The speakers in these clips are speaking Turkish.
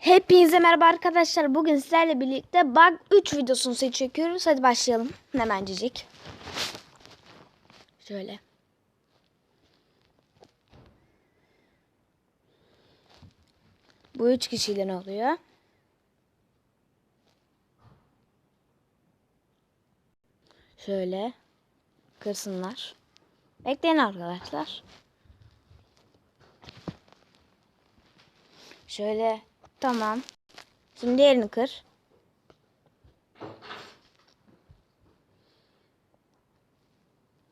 Hepinize merhaba arkadaşlar. Bugün sizlerle birlikte Bug 3 videosunu çekiyoruz. Hadi başlayalım. Hemencecik. Şöyle. Bu üç kişiyle ne oluyor? Şöyle. Kırsınlar. Bekleyin arkadaşlar. Şöyle. Tamam. Şimdi diğerini kır.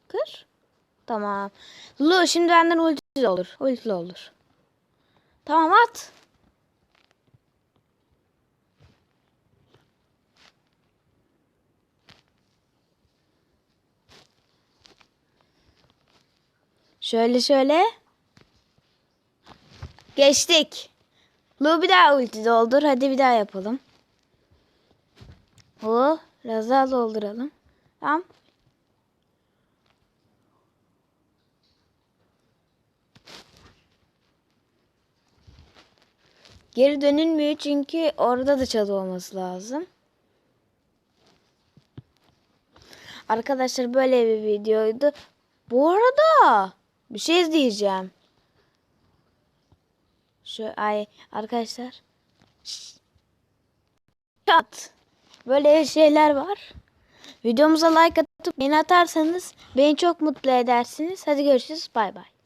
Kır. Tamam. Lu şimdi benden ulti olur. Ulti olur. Tamam at. Şöyle şöyle. Geçtik. Lu bir daha ulti doldur. Hadi bir daha yapalım. O biraz daha dolduralım. Tamam. Geri dönülmüyor çünkü orada da çalı olması lazım. Arkadaşlar böyle bir videoydu. Bu arada bir şey izleyeceğim. Şu ay arkadaşlar. Çat. Böyle şeyler var. Videomuza like atıp beni atarsanız beni çok mutlu edersiniz. Hadi görüşürüz. Bay bay.